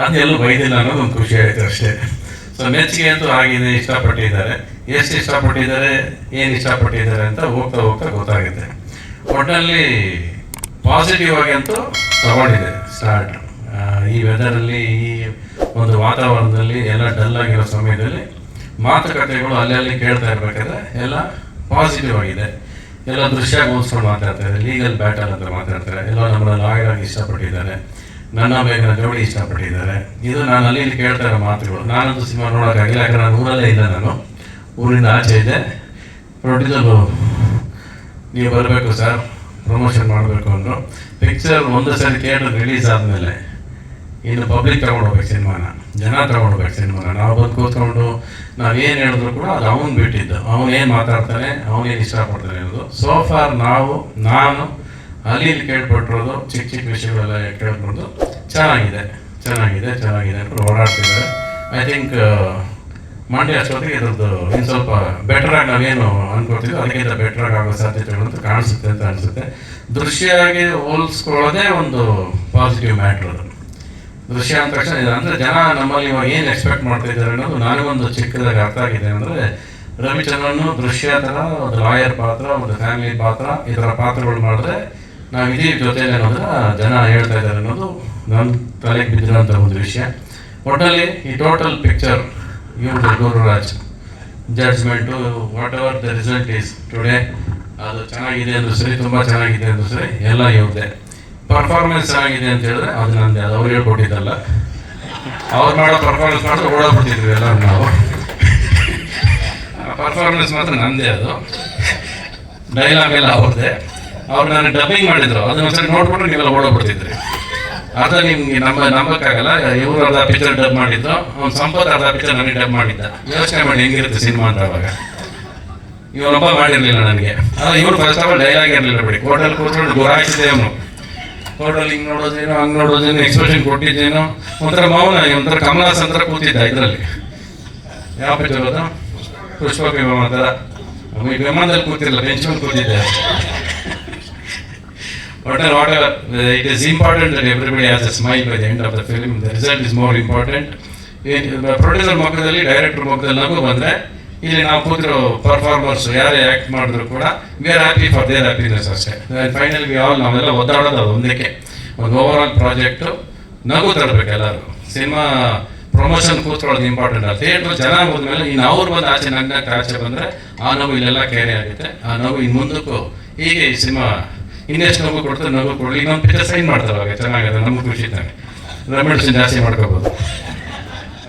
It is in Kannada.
ಅದೆಲ್ಲೂ ಬೈದಿಲ್ಲ ಅನ್ನೋದು ಒಂದು ಖುಷಿ ಆಯಿತು ಅಷ್ಟೇ. ಸೊ ಮೆಚ್ಚುಗೆ ಅಂತೂ ಆಗಿದೆ ಇಷ್ಟಪಟ್ಟಿದ್ದಾರೆ. ಎಷ್ಟು ಇಷ್ಟಪಟ್ಟಿದ್ದಾರೆ, ಏನು ಇಷ್ಟಪಟ್ಟಿದ್ದಾರೆ ಅಂತ ಹೋಗ್ತಾ ಹೋಗ್ತಾ ಗೊತ್ತಾಗುತ್ತೆ. ಒಟ್ಟಿನಲ್ಲಿ ಪಾಸಿಟಿವ್ ಆಗಿ ಅಂತೂ ತಗೊಂಡಿದೆ ಸ್ಟಾರ್ಟ್ ಈ ವೆದರಲ್ಲಿ ಈ ಒಂದು ವಾತಾವರಣದಲ್ಲಿ, ಎಲ್ಲ ಡಲ್ ಆಗಿರೋ ಸಮಯದಲ್ಲಿ ಮಾತುಕತೆಗಳು ಅಲ್ಲಲ್ಲಿ ಕೇಳ್ತಾ ಇರಬೇಕಾದ್ರೆ ಎಲ್ಲ ಪಾಸಿಟಿವ್ ಆಗಿದೆ. ಎಲ್ಲ ದೃಶ್ಯ ಹೋಲಿಸ್ಕೊಂಡು ಮಾತಾಡ್ತಾರೆ ಲೀಗಲ್ ಬ್ಯಾಟಲ್ ಅಂತ ಮಾತಾಡ್ತಾರೆ ಎಲ್ಲ ನಮ್ಮನ್ನ ಲಾಯರ್ ಆಗಿ ಇಷ್ಟಪಟ್ಟಿದ್ದಾರೆ. ನನ್ನ ಬೇಗನ ಜೋಡಿ ಇಷ್ಟಪಟ್ಟಿದ್ದಾರೆ. ಇದು ನಾನು ಅಲ್ಲಿ ಇಲ್ಲಿ ಕೇಳ್ತಾ ಇರೋ ಮಾತುಗಳು. ನಾನಂತೂ ಸಿನಿಮಾ ನೋಡೋಕ್ಕಾಗಿಲ್ಲ, ಯಾಕಂದ್ರೆ ನಾನು ಊರಲ್ಲೇ ಇಲ್ಲ ನಾನು. ಊರಿಂದ ಆಚೆ ಇದೆ ಪ್ರೊಡ್ಯೂಸರು, ನೀವು ಬರಬೇಕು ಸರ್, ಪ್ರಮೋಷನ್ ಮಾಡಬೇಕು ಅಂದರು. ಪಿಕ್ಚರ್ ಒಂದು ಸರಿ ಥಿಯೇಟರ್ ರಿಲೀಸ್ ಆದಮೇಲೆ ಇನ್ನು ಪಬ್ಲಿಕ್ ತಗೊಂಡೋಗ್ಬೇಕು ಸಿನಿಮಾನ. ಜನ ತೊಗೊಂಡೋಗ್ಬೇಕು ಸಿನಿಮಾನ. ನಾವು ಬಂದು ಕೂತ್ಕೊಂಡು ನಾವು ಏನು ಹೇಳಿದ್ರು ಕೂಡ ಅದು ಅವನು ಬಿಟ್ಟಿದ್ದು. ಅವನು ಏನು ಮಾತಾಡ್ತಾನೆ ಅವನೇನು ಇಷ್ಟಪಡ್ತಾನೆ ಅನ್ನೋದು. ಸೋ ಫಾರ್ ನಾವು, ನಾನು ಅಲ್ಲಿ ಇಲ್ಲಿ ಕೇಳ್ಪಟ್ಟಿರೋದು ಚಿಕ್ಕ ಚಿಕ್ಕ ವಿಷಯಗಳೆಲ್ಲ ಕೇಳ್ಕೊಂಡು ಚೆನ್ನಾಗಿದೆ ಚೆನ್ನಾಗಿದೆ ಚೆನ್ನಾಗಿದೆ ಅಂತ ಓಡಾಡ್ತಿದ್ದಾರೆ. ಐ ಥಿಂಕ್ ಮಂಡ್ಯ ಅಷ್ಟೊತ್ತಿಗೆ ಇದ್ರದ್ದು ಇನ್ನು ಸ್ವಲ್ಪ ಬೆಟರ್ ಆಗಿ ನಾವೇನು ಅನ್ಕೋತೀವಿ ಅದಕ್ಕಿಂತ ಬೆಟರ್ ಆಗಿ ಸಾಧ್ಯತೆಗಳು ಅಂತ ಕಾಣಿಸುತ್ತೆ ಅಂತ ಅನಿಸುತ್ತೆ. ದೃಶ್ಯವಾಗಿ ಹೋಲಿಸ್ಕೊಳ್ಳೋದೇ ಒಂದು ಪಾಸಿಟಿವ್ ಮ್ಯಾಟ್ರ್ ಅದು. ದೃಶ್ಯ ಅಂದ ತಕ್ಷಣ ಅಂದರೆ ಜನ ನಮ್ಮಲ್ಲಿ ಇವಾಗ ಏನು ಎಕ್ಸ್ಪೆಕ್ಟ್ ಮಾಡ್ತಾ ಇದ್ದಾರೆ ಅನ್ನೋದು ನನಗೊಂದು ಚಿಕ್ಕದಾಗಿ ಅರ್ಥ ಆಗಿದೆ. ಅಂದರೆ ರವಿಚಂದ್ರನ್ ದೃಶ್ಯ ಥರ ಒಂದು ಲಾಯರ್ ಪಾತ್ರ, ಒಂದು ಫ್ಯಾಮಿಲಿ ಪಾತ್ರ, ಈ ಥರ ಪಾತ್ರಗಳು ಮಾಡಿದ್ರೆ ನಾವು ಇದೇ ಜೊತೆಯಲ್ಲಿ ಅನ್ನೋದನ್ನ ಜನ ಹೇಳ್ತಾ ಇದ್ದಾರೆ ಅನ್ನೋದು ನನ್ನ ತಲೆಗೆ ಬಿದ್ದಿರೋಂಥ ಒಂದು ವಿಷಯ. ಒಟ್ಟಲ್ಲಿ ಈ ಟೋಟಲ್ ಪಿಕ್ಚರ್ ಇವ್ರದ್ದು Gururaj judgement whatever the result is today ಅದು ಚೆನ್ನಾಗಿದೆ ಅಂದ್ರೆ ಸರಿ, ತುಂಬ ಚೆನ್ನಾಗಿದೆ ಅಂದ್ರೆ ಸರಿ, ಎಲ್ಲ ಇವ್ರದ್ದೇ. ಪರ್ಫಾರ್ಮೆನ್ಸ್ ಚೆನ್ನಾಗಿದೆ ಅಂತ ಹೇಳಿದ್ರೆ ಅದು ನಂದೆ ಅದು. ಅವ್ರು ಹೇಳ್ಕೊಟ್ಟಿದ್ದಲ್ಲ. ಅವ್ರು ಮಾಡೋ ಪರ್ಫಾರ್ಮೆನ್ಸ್ ಮಾತ್ರ ಓಡಾಡ್ಬಿಟ್ಟಿದ್ವಿ ಎಲ್ಲ ನಾವು. ಪರ್ಫಾರ್ಮೆನ್ಸ್ ಮಾತ್ರ ನಂದೇ ಅದು. ಡೈಲಾಗ್ ಎಲ್ಲ ಅವ್ರದ್ದೇ. ಅವ್ರು ನಾನು ಡಬ್ಬಿಂಗ್ ಮಾಡಿದ್ರು. ಅದನ್ನ ಒಂದ್ಸರಿ ನೋಡ್ಬಿಟ್ರೆ ನೀವೆಲ್ಲ ಓಡೋಗ್ಬಿಡ್ತಿದ್ರಿ. ಅರ್ಧ ನಿಮ್ಗೆ ನಮ್ಮ ನಂಬಕ್ಕಾಗಲ್ಲ. ಇವ್ರು ಅರ್ಧ ಪಿಕ್ಚರ್ ಡಬ್ ಮಾಡಿದ್ದು. ಅವ್ನು ಸಂಪತ್ ಅರ್ಧ ಪಿಕ್ಚರ್ ನನಗೆ ಡಬ್ ಮಾಡಿದ್ದ. ಯೋಚನೆ ಮಾಡಿ ಹೆಂಗಿರುತ್ತೆ ಸಿನಿಮಾ ಅಂತ ಅವಾಗ. ಇವನೊಬ್ಬ ಮಾಡಿರ್ಲಿಲ್ಲ ನನಗೆ. ಇವ್ರು ಫಸ್ಟ್ ಆಫ್ ಆಲ್ ಡೈಲಾಗ್ ಇರಲಿಲ್ಲ ಬಿಡಿ. ಹೋಟೆಲ್ ಕೂತ್ಕೊಂಡು ಗುರಾಯಿಸಿದೆ ಅವನು ಹೋಟೆಲ್ ಹಿಂಗೆ ನೋಡೋದೇನೋ, ಹಂಗೆ ನೋಡೋದೇನೋ ಎಕ್ಸ್ಪ್ರೆಷನ್ ಕೊಟ್ಟಿದ್ದೇನೋ. ಒಂಥರ ಮೌನ ಒಂಥರ ಕಮಲಾಸ್ ಅಂತ ಕೂತಿದ್ದ ಇದರಲ್ಲಿ. ಯಾವ ಪಿಕ್ಚರ್ ಅದು? ಪುಷ್ಪ ವಿಮಾನ ಥರ ವಿಮಾನದಲ್ಲಿ ಕೂತಿರಲ್ಲ ಬೆಂಚ್ ಮೇಲೆ ಕೂತಿದ್ದೆ. Whatever, whatever, uh, it is important that everybody has a smile by the end of the film. The result is more important. Producer ಮುಖದಲ್ಲಿ ಡೈರೆಕ್ಟರ್ ಮುಖದಲ್ಲಿ ನಗು ಬಂದರೆ ಇಲ್ಲಿ ನಾವು ಕೂತಿರೋ ಪರ್ಫಾರ್ಮರ್ಸ್ ಯಾರೇ ಆ್ಯಕ್ಟ್ ಮಾಡಿದ್ರು ಕೂಡ we are happy for their happiness ಅಷ್ಟೇ. ಫೈನಲ್ ವಿ ಆಲ್ ನಾವೆಲ್ಲ ಒದ್ದಾಡೋದು ಅದು ಒಂದಕ್ಕೆ. ಒಂದು ಓವರ್ ಆಲ್ ಪ್ರಾಜೆಕ್ಟು ನಗು ತರಬೇಕು ಎಲ್ಲರೂ. ಸಿನಿಮಾ ಪ್ರಮೋಷನ್ ಕೂತ್ಕೊಳ್ಳೋದು ಇಂಪಾರ್ಟೆಂಟ್ ಅಲ್ಲ ಥಿಯೇಟ್ರ್ ಜನ ಹೋದ್ಮೇಲೆ ಇನ್ನು ಅವ್ರು ಬಂದು ಆಚೆ ನಗ್ನಕ್ಕೆ ಆಚೆ ಬಂದರೆ ಆ ನೋವು ಇಲ್ಲೆಲ್ಲ ಕೇರೆ ಆಗುತ್ತೆ. ಆ ನೋವು ಇನ್ನು ಮುಂದಕ್ಕೂ ಹೀಗೆ ಈ ಸಿನಿಮಾ ಇನ್ನೆಷ್ಟು ನಮಗೂ ಕೊಡ್ತಾರೆ, ನಮಗೂ ಕೊಡಲಿ ನಮ್ಮ ಪಿಕ್ಚರ್ ಸೈನ್ ಮಾಡ್ತಾರೆ ಚೆನ್ನಾಗಿದೆ, ನಮ್ಗೆ ಖುಷಿ ತಾನೆ. ಜಾಸ್ತಿ ಮಾಡ್ಕೋಬೋದು.